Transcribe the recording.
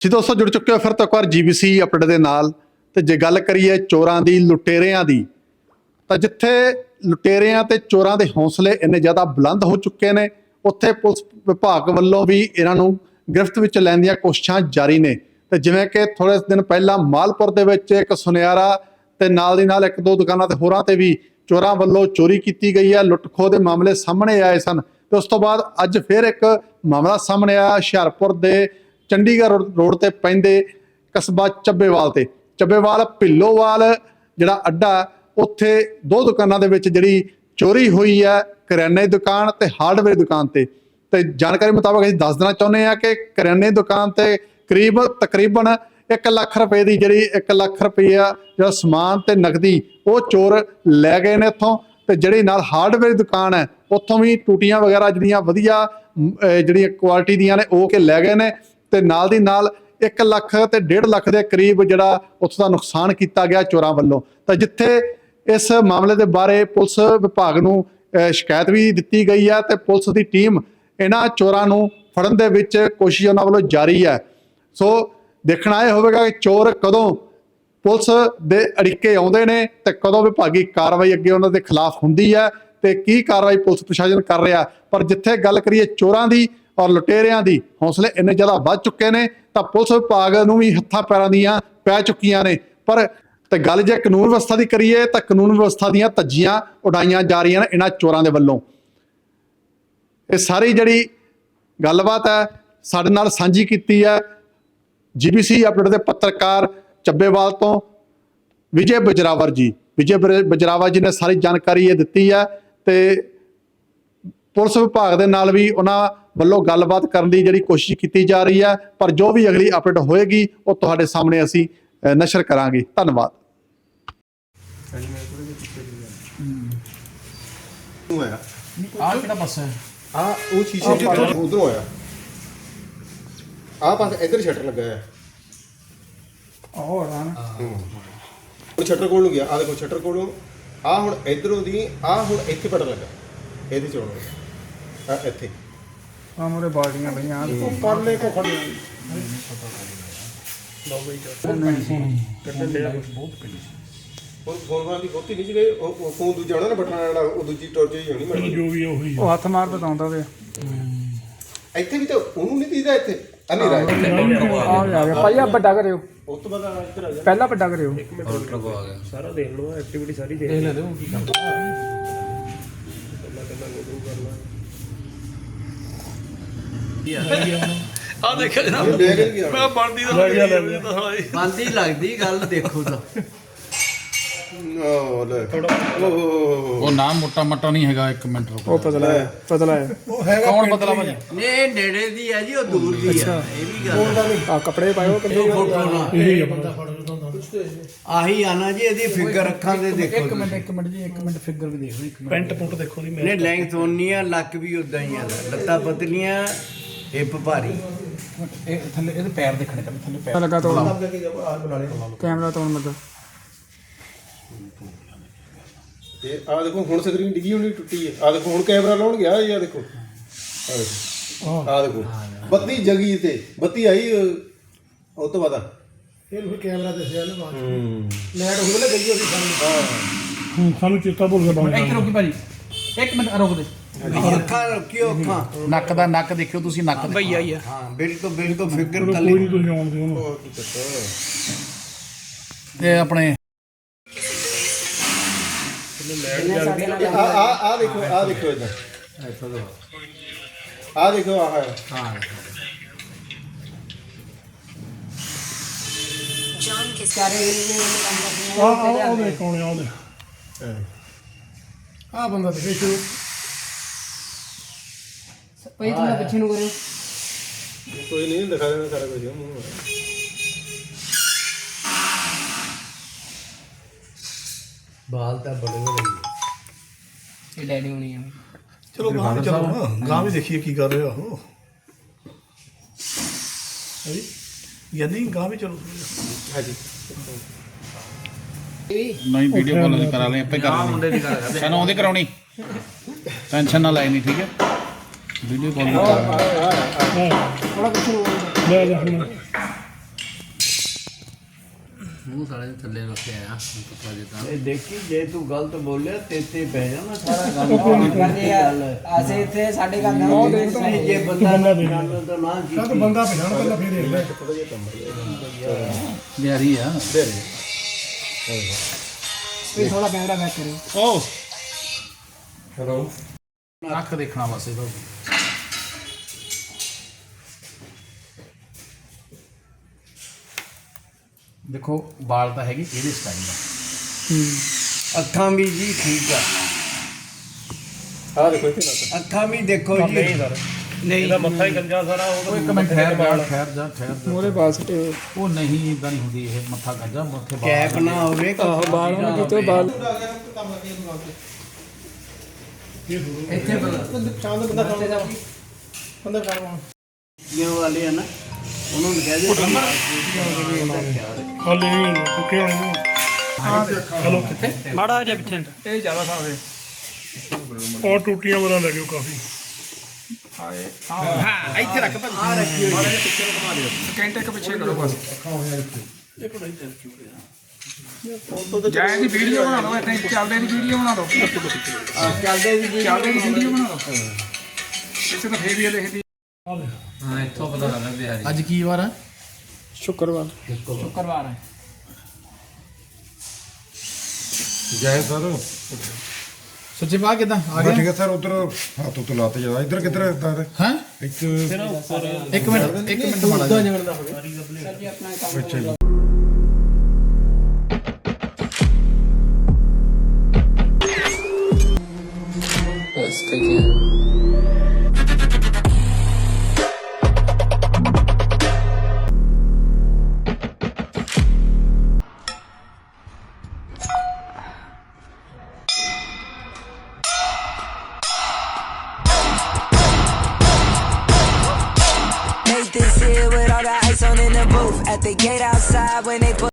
ਜੀ ਦੋਸਤੋ, ਜੁੜ ਚੁੱਕੇ ਹੋ ਫਿਰ ਤੋਂ ਇੱਕ ਵਾਰ ਜੀਬੀਸੀ ਅਪਡੇਟ ਦੇ ਨਾਲ। ਤੇ ਜੇ ਗੱਲ ਕਰੀਏ ਚੋਰਾਂ ਦੀ, ਲੁਟੇਰਿਆਂ ਦੀ, ਤਾਂ ਜਿੱਥੇ ਲੁਟੇਰਿਆਂ ਤੇ ਚੋਰਾਂ ਦੇ ਹੌਸਲੇ ਇੰਨੇ ਜ਼ਿਆਦਾ ਬੁਲੰਦ ਹੋ ਚੁੱਕੇ ਨੇ, ਉੱਥੇ ਪੁਲਿਸ ਵਿਭਾਗ ਵੱਲੋਂ ਵੀ ਇਹਨਾਂ ਨੂੰ ਗ੍ਰਿਫਤ ਵਿੱਚ ਲੈਣ ਦੀਆਂ ਕੋਸ਼ਿਸ਼ਾਂ ਜਾਰੀ ਨੇ। ਤੇ ਜਿਵੇਂ ਕਿ ਥੋੜੇ ਦਿਨ ਪਹਿਲਾਂ ਮਾਲਪੁਰ ਦੇ ਵਿੱਚ ਇੱਕ ਸੁਨਿਆਰਾ ਤੇ ਨਾਲ ਦੀ ਨਾਲ ਇੱਕ ਦੋ ਦੁਕਾਨਾਂ ਤੇ ਹੋਰਾਂ ਤੇ ਵੀ ਚੋਰਾਂ ਵੱਲੋਂ ਚੋਰੀ ਕੀਤੀ ਗਈ ਹੈ। ਲੁੱਟ ਖੋਹ ਦੇ ਮਾਮਲੇ ਸਾਹਮਣੇ ਆਏ ਸਨ। ਤੇ ਉਸ ਤੋਂ ਬਾਅਦ ਅੱਜ ਫਿਰ ਇੱਕ ਮਾਮਲਾ ਸਾਹਮਣੇ ਆਇਆ। ਹੁਸ਼ਿਆਰਪੁਰ ਦੇ ਚੰਡੀਗੜ੍ਹ ਰੋਡ ਤੇ ਪੈਂਦੇ ਕਸਬਾ ਚੱਬੇਵਾਲ ਤੇ। ਚੱਬੇਵਾਲ ਭਿੱਲੋਵਾਲ, ਜਿਹੜਾ ਅੱਡਾ, ਉੱਥੇ ਦੋ ਦੁਕਾਨਾਂ ਦੇ ਵਿੱਚ ਜਿਹੜੀ ਚੋਰੀ ਹੋਈ ਹੈ, ਕਰਿਆਨੇ ਦੀ ਦੁਕਾਨ ਤੇ ਹਾਰਡਵੇਅਰ ਦੁਕਾਨ ਤੇ। ਤੇ ਜਾਣਕਾਰੀ ਮੁਤਾਬਕ ਅਸੀਂ ਦੱਸ ਦੇਣਾ ਚਾਹੁੰਦੇ ਹਾਂ ਕਿ ਕਰਿਆਨੇ ਦੁਕਾਨ ਤੇ ਕਰੀਬ ਤਕਰੀਬਨ 1 ਲੱਖ ਰੁਪਏ ਦੀ ਜਿਹੜੀ 1 ਲੱਖ ਰੁਪਈਆ ਜਿਹੜਾ ਸਮਾਨ ਤੇ ਨਕਦੀ ਉਹ ਚੋਰ ਲੈ ਗਏ ਨੇ ਇੱਥੋਂ। ਤੇ ਜਿਹੜੀ ਨਾਲ ਹਾਰਡਵੇਅਰ ਦੀ ਦੁਕਾਨ ਹੈ, ਉੱਥੋਂ ਵੀ ਟੂਟੀਆਂ ਵਗੈਰਾ ਜਿਹੜੀਆਂ ਵਧੀਆ ਜਿਹੜੀਆਂ ਕੁਆਲਿਟੀ ਦੀਆਂ ਨੇ ਉਹ ਕੇ ਲੈ ਗਏ ਨੇ। ਤੇ ਨਾਲ ਦੀ ਨਾਲ 1 ਲੱਖ ਤੇ 1.5 ਲੱਖ ਦੇ ਕਰੀਬ ਜਿਹੜਾ ਉੱਥੋਂ ਦਾ ਨੁਕਸਾਨ ਕੀਤਾ ਗਿਆ ਚੋਰਾਂ ਵੱਲੋਂ। ਤਾਂ ਜਿੱਥੇ ਇਸ ਮਾਮਲੇ ਦੇ ਬਾਰੇ ਪੁਲਿਸ ਵਿਭਾਗ ਨੂੰ ਸ਼ਿਕਾਇਤ ਵੀ ਦਿੱਤੀ ਗਈ ਹੈ ਤੇ ਪੁਲਿਸ ਦੀ ਟੀਮ ਇਹਨਾਂ ਚੋਰਾਂ ਨੂੰ ਫੜਨ ਦੇ ਵਿੱਚ ਕੋਸ਼ਿਸ਼ ਉਹਨਾਂ ਵੱਲੋਂ ਜਾਰੀ ਹੈ। ਸੋ ਦੇਖਣਾ ਇਹ ਹੋਵੇਗਾ ਕਿ ਚੋਰ ਕਦੋਂ ਪੁਲਿਸ ਦੇ ਅੜਿੱਕੇ ਆਉਂਦੇ ਨੇ ਤੇ ਕਦੋਂ ਵਿਭਾਗੀ ਕਾਰਵਾਈ ਅੱਗੇ ਉਹਨਾਂ ਦੇ ਖਿਲਾਫ ਹੁੰਦੀ ਹੈ ਤੇ ਕੀ ਕਾਰਵਾਈ ਪੁਲਿਸ ਪ੍ਰਸ਼ਾਸਨ ਕਰ ਰਿਹਾ। ਪਰ ਜਿੱਥੇ ਗੱਲ ਕਰੀਏ ਚੋਰਾਂ ਦੀ ਔਰ ਲੁਟੇਰਿਆਂ ਦੀ ਹੌਸਲੇ ਇੰਨੇ ਜ਼ਿਆਦਾ ਵੱਧ ਚੁੱਕੇ ਨੇ, ਤਾਂ ਪੁਲਿਸ ਵਿਭਾਗ ਨੂੰ ਵੀ ਹੱਥਾਂ ਪੈਰਾਂ ਦੀਆਂ ਪੈ ਚੁੱਕੀਆਂ ਨੇ। ਪਰ ਤੇ ਗੱਲ ਜੇ ਕਾਨੂੰਨ ਵਿਵਸਥਾ ਦੀ ਕਰੀਏ, ਤਾਂ ਕਾਨੂੰਨ ਵਿਵਸਥਾ ਦੀਆਂ ਧੱਜੀਆਂ ਉਡਾਈਆਂ ਜਾ ਰਹੀਆਂ ਨੇ ਇਹਨਾਂ ਚੋਰਾਂ ਦੇ ਵੱਲੋਂ। ਇਹ ਸਾਰੀ ਜਿਹੜੀ ਗੱਲਬਾਤ ਹੈ, ਸਾਡੇ ਨਾਲ ਸਾਂਝੀ ਕੀਤੀ ਹੈ ਜੀਬੀਸੀ ਅਪਡੇਟ ਦੇ ਪੱਤਰਕਾਰ ਚੱਬੇਵਾਲ ਤੋਂ ਵਿਜੇ ਬਜਰਾਵਰ ਜੀ। ਵਿਜੇ ਬਰ- ਬਜਰਾਵਰ ਜੀ ਨੇ ਸਾਰੀ ਜਾਣਕਾਰੀ ਇਹ ਦਿੱਤੀ ਹੈ ਤੇ ਪੁਲਿਸ ਵਿਭਾਗ ਦੇ ਨਾਲ ਵੀ ਉਹਨਾਂ ਵੱਲੋਂ ਗੱਲਬਾਤ ਕਰਨ ਦੀ ਜਿਹੜੀ ਕੋਸ਼ਿਸ਼ ਕੀਤੀ ਜਾ ਰਹੀ ਹੈ ਪਰ ਜੋ ਵੀ ਅਗਲੀ ਅਪਡੇਟ ਹੋਏਗੀ ਉਹ ਤੁਹਾਡੇ ਸਾਹਮਣੇ ਅਸੀਂ ਨਸ਼ਰ ਕਰਾਂਗੇ। ਧੰਨਵਾਦ। ਨੂੰ ਆਇਆ ਆਹ ਕਿਹੜਾ ਪਾਸਾ ਹੈ? ਆ ਉਹ ਸ਼ੀਸ਼ੇ ਚ ਉਧਰੋਂ ਆਇਆ। ਆ ਪਾਸ ਇਧਰ ਸ਼ਟਰ ਲੱਗਾ ਹੈ ਉਹ ਰਾਂ ਹੁਣ ਸ਼ਟਰ ਕੋਲ ਨੂੰ ਗਿਆ। ਆ ਦੇਖੋ ਸ਼ਟਰ ਕੋਲੋਂ ਆ ਹੁਣ ਇਧਰੋਂ ਦੀ ਆ ਹੁਣ ਇੱਥੇ ਪੜ ਲੱਗਾ। ਇਹਦੇ ਚ ਆ ਇੱਥੇ। ਆ ਮੋਰੇ ਬਾਲਟੀਆਂ ਪਈਆਂ। ਉਹ ਪਰਲੇ ਕੋ ਖੜੇ ਉਹ ਫੋਨ ਵਾਲੀ ਗੋਤੀ ਨਹੀਂ ਜਿਹੜੇ ਉਹ ਫੋਨ ਦੂਜਾ ਹੋਣਾ ਨਾ ਬਟਨ ਵਾਲਾ ਉਹ ਦੂਜੀ ਟੋਰਚ ਹੀ ਹੋਣੀ ਮੈਡਮ ਜੋ ਵੀ ਉਹੀ ਉਹ ਹੱਥ ਮਾਰ ਬਤਾਉਂਦਾ ਵੇ ਇੱਥੇ ਵੀ ਤਾਂ ਉਹਨੂੰ ਨਹੀਂ ਦੀਦਾ ਇੱਥੇ। ਆ ਰਾਇ ਆ ਗਿਆ ਭਾਈ ਆ ਵੱਡਾ ਕਰਿਓ। ਉਸ ਤੋਂ ਬਾਅਦ ਆ ਇੱਧਰ ਆ ਜਾ। ਪਹਿਲਾਂ ਵੱਡਾ ਕਰਿਓ। ਸਾਰਾ ਦੇਖ ਲਓ ਐਕਟੀਵਿਟੀ ਸਾਰੀ ਦੇਖ ਲੈ ਦਿਓ। ਕੀ ਕਰਦਾ ਆ ਦੇਖਿਆ ਜਨਾਬ। ਇਹ ਮੈਂ ਬਣਦੀ ਦਾ ਲੈ ਗਿਆ ਬੰਦੀ ਲੱਗਦੀ ਗੱਲ ਦੇਖੋ ਤਾਂ। ਉਹ ਲੈ। ਉਹ ਉਹ ਨਾਮ ਮੋਟਾ ਮਟਾ ਨਹੀਂ ਹੈਗਾ ਇੱਕ ਮਿੰਟ ਰੁਕੋ। ਉਹ ਪਤਲਾ ਹੈ ਪਤਲਾ ਹੈ। ਕੌਣ ਬਦਲਾ ਭਾਜੀ? ਨੇ ਨੇੜੇ ਦੀ ਹੈ ਜੀ ਉਹ ਦੂਰ ਦੀ ਹੈ। ਇਹ ਵੀ ਗੱਲ ਆ ਕੱਪੜੇ ਪਾਇਓ ਕਿੰਨੇ ਫੋਟੋ ਨਾ ਇਹ ਬੰਦਾ ਫੜ ਦਿੰਦਾ ਆਹੀ ਆਣਾ ਜੀ ਇਹਦੀ ਫਿਗਰ ਅੱਖਾਂ ਦੇ ਦੇਖੋ ਇੱਕ ਮਿੰਟ ਇੱਕ ਮਿੰਟ ਜੀ ਇੱਕ ਮਿੰਟ ਫਿਗਰ ਵੀ ਦੇਖ ਇੱਕ ਮਿੰਟ। ਪੈਂਟ ਪੁੰਟ ਦੇਖੋ ਦੀ ਨੇ ਲੈਂਥ ਉਨੀ ਆ ਲੱਕ ਵੀ ਉਦਾਂ ਹੀ ਆ। ਲੱਤਾਂ ਪਤਲੀਆਂ ਹਿੱਪ ਭਾਰੀ। ਇਹ ਥੱਲੇ ਇਹਦੇ ਪੈਰ ਦੇਖਣੇ ਚਾਹੀਦੇ ਥੱਲੇ ਪੈਰ। ਲੱਗਾ ਲਿਆ। ਕੈਮਰਾ ਤੋੜਨ ਲੱਗਾ। ਇਹ ਆ ਦੇਖੋ ਹੁਣ ਸਕਰੀਨ ਡਿੱਗੀ ਹੋਣੀ ਟੁੱਟੀ ਹੈ। ਆ ਦੇਖੋ ਹੁਣ ਕੈਮਰਾ ਲਾਉਣ ਗਿਆ ਇਹ ਆ ਦੇਖੋ। ਆ ਦੇਖੋ। ਆ ਦੇਖੋ। ਬੱਤੀ ਜਗੀ ਤੇ ਬੱਤੀ ਆਈ ਉਹ ਤੋਂ ਬਾਅਦ ਇਹ ਵੀ ਕੈਮਰਾ ਦੱਸਿਆ ਨਾ ਬਾਅਦ ਹੂੰ। ਲਾਈਟ ਹੋ ਗਈ ਗਈ ਉਹਦੀ ਸਾਨੂੰ ਸਾਨੂੰ ਚੇਤਾ ਭੁੱਲ ਗਿਆ ਬੰਦ ਇੱਕ ਰੁਕੀ ਭਾਜੀ। ਇੱਕ ਮਿੰਟ ਰੁਕ ਦੇ। ਅੱਖਾਂ ਰੱਖਿਓ ਅੱਖਾਂ। ਨੱਕ ਦਾ ਨੱਕ ਦੇਖਿਓ ਤੁਸੀਂ ਨੱਕ ਭਈਆ ਹੀ ਆ। ਹਾਂ ਬਿਲਕੁਲ ਬਿਲਕੁਲ ਫਿਗਰ ਕੋਈ ਕੱਲੀ ਨਹੀਂ ਤੁਸੀਂ ਆਉਂਦੇ ਉਹਨੂੰ ਇਹ ਆਪਣੇ ਆ ਆ ਆ ਦੇਖੋ ਆ ਦੇਖੋ ਇਦਾਂ ਆ ਦੇਖੋ ਆ ਹੈ। ਆ ਆ ਉਹ ਦੇਖ ਕੌਣ ਆ ਉਹਦੇ ਆ ਬੰਦਾ ਦੇਖੇ ਸ਼ੁਰੂ। ਕੋਈ ਨਹੀਂ ਦਿਖਾ ਦੇਣਾ ਸਾਰਾ ਕੁਝ ਮੂੰਹ ਬਾਲ ਤਾਂ ਬੜੇ ਬੜੇ ਚਲੋ ਗਾਂ ਵੀ ਚਲੋ। ਨਾ ਗਾਂ ਵੀ ਦੇਖੀਏ ਕੀ ਕਰ ਰਿਹਾ ਉਹ। ਹੈ ਜਾਂ ਨਹੀਂ ਗਾਂ ਵੀ ਚਲੋ। ਹਾਂਜੀ। ਨਹੀਂ ਵੀਡੀਓ ਕਾਲ ਅਸੀਂ ਕਰਾ ਲਈ ਆਪੇ ਕਰਾ ਲਈ ਮੁੰਡੇ ਦੀ ਗੱਲ ਕਰਦੇ ਉਹਦੀ ਕਰਾਉਣੀ। ਟੈਨਸ਼ਨ ਨਾ ਲੈ ਨਹੀਂ ਠੀਕ ਹੈ? ਵੀਡੀਓ ਕਾਲ ਕਰਾ ਲੈ ਜਾ ਹੁਣ ਮੂੰਹ ਸਾਲੇ ਦੇ ਥੱਲੇ ਰੱਖਿਆ ਆ ਪਤਾ ਜਿੱਦਾਂ। ਇਹ ਦੇਖੀ ਜੇ ਤੂੰ ਗਲਤ ਬੋਲਿਆ ਤੇ ਤੇ ਪੈ ਜਾਣਾ ਸਾਰਾ ਕੰਮ। ਕਰਦੇ ਆ ਅਸੀਂ ਇੱਥੇ ਸਾਡੇ ਘਰ ਦਾ ਨਹੀਂ ਜੇ ਬੰਦਾ ਨਾ ਬਿਨਾਂ ਤਾਂ ਨਾ ਤਾਂ ਕੀਤੀ। ਬੰਦਾ ਪਛਾਣ ਪਹਿਲਾਂ ਫੇਰ ਦੇਖ ਲੈ ਬਿਆਰੀ ਆ। ਇਹ ਥੋੜਾ ਕੈਮਰਾ ਬੈਕ ਕਰਿਓ। ਓ ਹੈਲੋ। ਅੱਖ ਦੇਖਣਾ ਵਾਸਤੇ ਬਾਬੂ ਦੇਖੋ ਵਾਲ ਤਾਂ ਹੈਗੇ ਇਹਦੇ ਸਟਾਈਲ ਦਾ ਅੱਖਾਂ ਵੀ ਜੀ ਠੀਕ ਆ। ਆ ਦੇਖੋ ਇੱਥੇ ਨਾ ਅੱਖਾਂ ਵੀ ਦੇਖੋ ਜੀ। ਨਹੀਂ ਇਹਦਾ ਮੱਥਾ ਹੀ ਗੰਜਾ ਸਾਰਾ ਉਹ ਇੱਕ ਮਿੰਟ ਠਹਿਰ ਜਾ ਠਹਿਰ ਜਾ ਠਹਿਰ ਜਾ। ਮੋਰੇ ਬਾਲ ਸਟੇ ਹੋਏ ਉਹ ਨਹੀਂ ਇਦਾਂ ਨਹੀਂ ਹੁੰਦੀ ਇਹ ਮੱਥਾ ਗੰਜਾ ਮੱਥੇ ਬਾਲ ਕੈਪ ਨਾ ਹੋਵੇ ਆਹੋ ਬਾਲ ਉਹਨਾਂ ਕਿਤੇ ਬਾਲ ਇੱਥੇ ਇਹ ਵਾਲੇ ਆ ਨਾ ਉਹਨਾਂ ਨੂੰ ਕਹਿ ਦੇ ਹਾਲੇ ਨਹੀਂ ਕੁੱਕੇ ਹੋਣੇ ਨੂੰ। ਹਲੋ ਮਾੜਾ ਜਿਹਾ ਪਿੱਛੇ। ਇਹ ਜ਼ਿਆਦਾ ਸਾਵੇ ਔਰ ਟੂਟੀਆਂ ਬਣਾ ਲੱਗਿਓ ਕਾਫੀ। ਹਾਂ ਇੱਥੇ ਰੱਖ ਭਾਜੀ ਸਕਿੰਟ ਇੱਕ ਪਿੱਛੇ ਕਰੋ ਬਸ ਜਾਏ ਦੀ ਵੀਡੀਓ ਬਣਾ ਲਓ ਇੱਥੇ ਚੱਲਦੇ ਦੀ ਵੀਡੀਓ ਬਣਾ ਲਓ ਚੱਲਦੇ ਵੀ ਚੱਲਦੇ ਦੀ ਵੀਡੀਓ ਬਣਾ ਲਓ ਇੱਥੇ ਤਾਂ ਫੇਰ ਵੀ ਇਹ ਲਿਖਦੀ ਹਾਂ ਇੱਥੋਂ ਪਤਾ ਲੱਗਦਾ ਬਿਹਾਰੀ ਅੱਜ ਕੀ ਵਾਰ ਆ ਸ਼ੁੱਕਰਵਾਰ ਸ਼ੁੱਕਰਵਾਰ ਹੈ ਜੈ ਸਰ ਸੱਚੇ ਪਾ ਕਿਦਾਂ? ਆ ਗਿਆ? ਠੀਕ ਹੈ ਸਰ ਉਧਰ ਹੱਥ ਉੱਤੇ ਲਾਤੇ ਜਾ ਇੱਧਰ ਕਿੱਧਰ ਦਾਦੇ ਹਾਂ? ਇੱਕ ਇੱਕ ਮਿੰਟ ਇੱਕ ਮਿੰਟ ਮਾੜਾ ਜਿਹਾ। got ice on in the booth. At the gate outside when they put